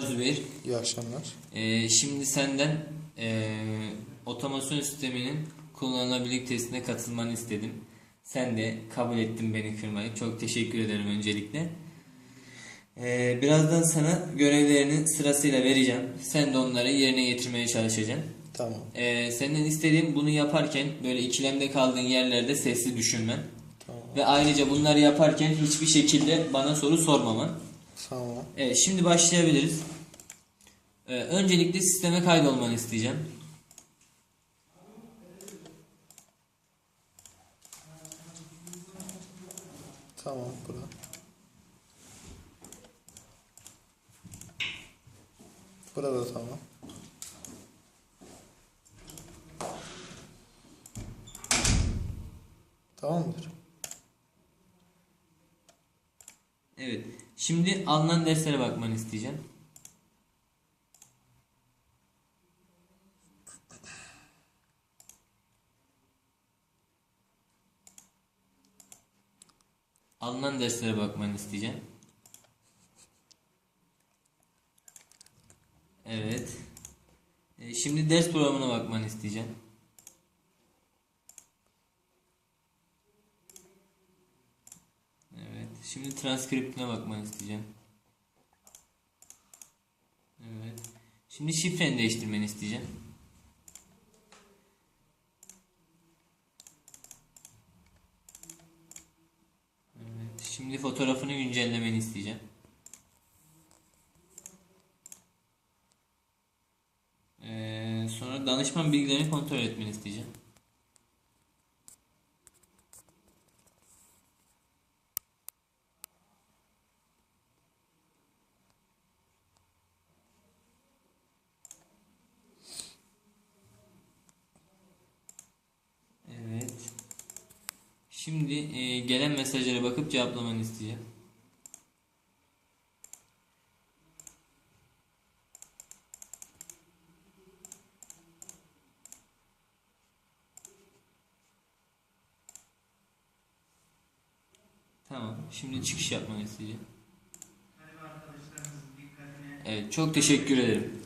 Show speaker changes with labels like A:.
A: Zübeyir,
B: İyi akşamlar.
A: Ee, şimdi senden ee, otomasyon sisteminin kullanılabilir testine katılmanı istedim. Sen de kabul ettin beni kırmayı. Çok teşekkür ederim öncelikle. Ee, birazdan sana görevlerini sırasıyla vereceğim. Sen de onları yerine getirmeye çalışacaksın.
B: Tamam.
A: Ee, senden istediğim bunu yaparken böyle ikilemde kaldığın yerlerde sesli düşünmen.
B: Tamam.
A: Ve ayrıca bunları yaparken hiçbir şekilde bana soru sormaman.
B: Tamam.
A: Evet şimdi başlayabiliriz. Ee, öncelikle sisteme kaydolmanı isteyeceğim.
B: Tamam. Bura. Burada tamam. Tamamdır.
A: Evet. Şimdi alınan derslere bakmanı isteyeceğim. Alınan derslere bakmanı isteyeceğim. Evet. Ee, Şimdi ders programına bakmanı isteyeceğim. Evet. Şimdi transkriptine bakmanı isteyeceğim. Evet. Şimdi şifreni değiştirmeni isteyeceğim. Evet. Şimdi fotoğrafını güncellemeni isteyeceğim. Ee, sonra danışman bilgilerini kontrol etmeni isteyeceğim. Evet. Şimdi e, gelen mesajlara bakıp cevaplamanı isteyeceğim. Tamam. Şimdi çıkış yapmanı isteyeceğim. Evet, çok teşekkür ederim.